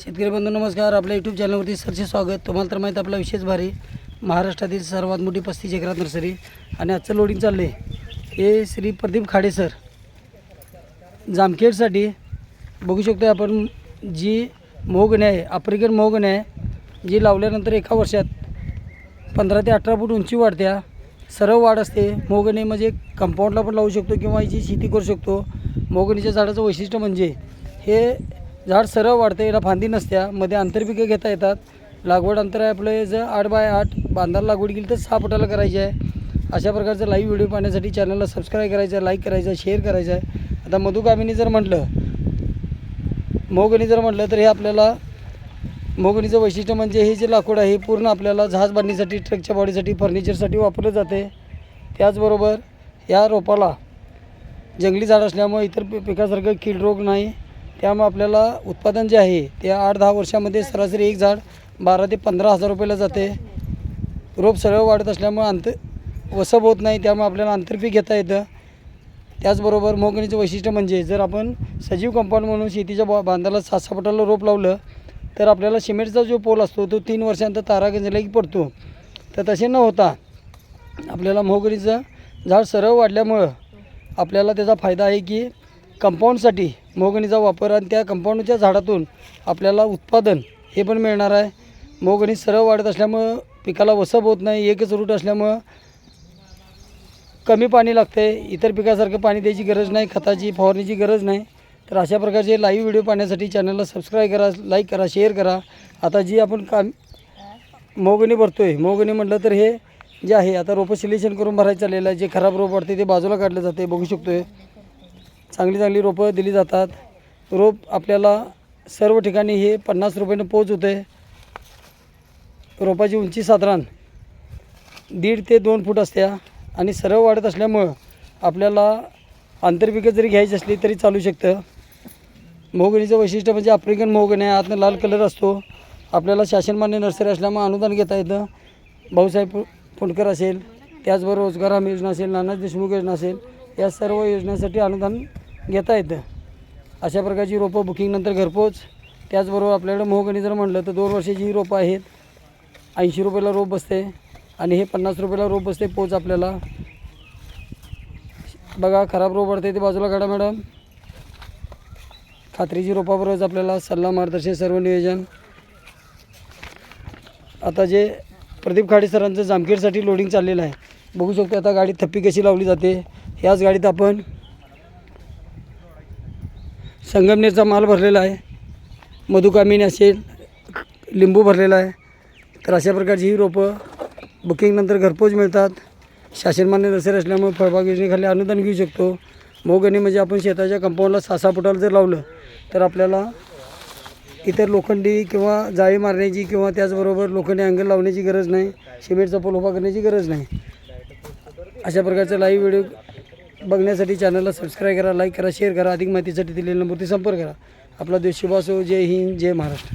शेतकरी बंधू नमस्कार. आपल्या यूट्यूब चॅनलवरती सरचे स्वागत. तुम्हाला तर माहीत आपला विशेष भारी महाराष्ट्रातील सर्वात मोठी पस्तीस एकरात नर्सरी आणि आजचं लोडिंग चाललं आहे हे श्री प्रदीप खाडे सर जामखेडसाठी बघू शकतो आपण जी मोहगणी आहे आफ्रिकन मोहगणी आहे जी लावल्यानंतर एका वर्षात पंधरा ते अठरा फूट उंची वाढत्या सरळ वाढ असते. मोहगणी म्हणजे कंपाऊंडला पण लावू शकतो किंवा याची शेती करू शकतो. मोगणीच्या झाडाचं वैशिष्ट्य म्हणजे हे झाड सरळ वाढते याला फांदी नसत्या. मध्ये आंतरपिकं घेता येतात. लागवड अंतर आहे आपलं जर आठ बाय आठ बांधाला लागवड केली तर सहा फुटाला करायची आहे. अशा प्रकारचं लाईव्ह व्हिडिओ पाहण्यासाठी चॅनलला सबस्क्राईब करायचं आहे लाईक करायचं आहे शेअर करायचं आहे. आता मधुकामिनी जर म्हटलं मोगणी जर म्हटलं तर हे आपल्याला मोगणीचं वैशिष्ट्य म्हणजे हे जे लाकूड आहे हे पूर्ण आपल्याला जहाज बांधणीसाठी ट्रकच्या बॉडीसाठी फर्निचरसाठी वापरलं जाते. त्याचबरोबर या रोपाला जंगली झाड असल्यामुळे इतर पिकासारखं कीड रोग नाही. त्यामुळे आपल्याला उत्पादन जे आहे ते आठ दहा वर्षामध्ये सरासरी एक झाड बारा ते पंधरा हजार रुपयाला जाते. रोप सरळ वाढत असल्यामुळे अंत वसब होत नाही त्यामुळे आपल्याला आंतरपीक घेता येतं. त्याचबरोबर मोगणीचं वैशिष्ट्य म्हणजे जर आपण सजीव कंपाऊंड म्हणून शेतीच्या बा बांधाला सात रोप लावलं तर आपल्याला सिमेंटचा जो पोल असतो तो तीन वर्षांतर तारा गंजला की पडतो. तर तसे न होता आपल्याला मोगरीचं झाड सरळ वाढल्यामुळं आपल्याला त्याचा फायदा आहे की कंपाऊंडसाठी मोगणीचा वापर आणि त्या कंपाऊंडच्या झाडातून आपल्याला उत्पादन हे पण मिळणार आहे. मोगणी सरळ वाढत असल्यामुळं पिकाला वसब होत नाही एकच रूट असल्यामुळं कमी पाणी लागतं आहे इतर पिकासारखं पाणी द्यायची गरज नाही खताची फवारणीची गरज नाही. तर अशा प्रकारचे लाईव्ह व्हिडिओ पाहण्यासाठी चॅनलला सबस्क्राईब करा लाईक करा शेअर करा. आता जी आपण काम मोगणी भरतो आहे मोगणी म्हटलं तर हे जे आहे आता रोपं सिलेक्शन करून भरायचं चाललेलं आहे. जे खराब रोप वाटते ते बाजूला काढलं जाते बघू शकतो आहे चांगली चांगली रोपं दिली जातात. रोप आपल्याला सर्व ठिकाणी हे पन्नास रुपयानं पोच होते रोपाची उंची साधारण दीड ते दोन फूट असत्या आणि सरळ वाढत असल्यामुळं आपल्याला आंतरपिकं जरी घ्यायची असली तरी चालू शकतं. मोहगणीचं वैशिष्ट्य म्हणजे आफ्रिकन मोहगणी आहे आतनं लाल कलर असतो. आपल्याला शासनमान्य नर्सरी असल्यामुळे अनुदान घेता येतं. भाऊसाहेब फुंडकर असेल त्याचबरोबर रोजगार हमी योजना असेल नाना देशमुख योजना असेल या सर्व योजनांसाठी अनुदान घेता येतं. अशा प्रकारची रोपं बुकिंगनंतर घरपोच त्याचबरोबर आपल्याकडे मोहगणी जर म्हटलं तर दोन वर्षाची ही रोपं आहेत. ऐंशी रुपयाला रोप बसते आणि हे पन्नास रुपयाला रोप बसते पोच आपल्याला. बघा खराब रोप पडते ते बाजूला काढा मॅडम. खात्रीची रोपाबरोबरच आपल्याला सल्ला मार्गदर्शन सर्व नियोजन. आता जे प्रदीप खाडे सरांचं जामखेडसाठी लोडिंग चाललेलं आहे. बघू शकतो आता गाडी थप्पी कशी लावली जाते. ह्याच गाडीत आपण संगमनेरचा माल भरलेला आहे. मधुकामिनी असेल लिंबू भरलेला आहे. तर अशा प्रकारची ही रोपं बुकिंगनंतर घरपोच मिळतात. शासनमान्य नर्सरी असल्यामुळे फळबाग योजनेखाली अनुदान घेऊ शकतो. मोगणी म्हणजे आपण शेताच्या कंपाऊंडला सासा फुटाला जर लावलं तर आपल्याला इतर लोखंडी किंवा जाळी मारण्याची किंवा त्याचबरोबर लोखंडी अँगल लावण्याची गरज नाही. सिमेंटचा पोल उभा करण्याची गरज नाही. अशा प्रकारचा लाईव्ह व्हिडिओ बघण्यासाठी चॅनलला सबस्क्राईब करा लाईक करा शेअर करा अधिक माहितीसाठी दिलेल्या नंबरती संपर्क करा. आपला देश शुभासो जय हिंद जय महाराष्ट्र.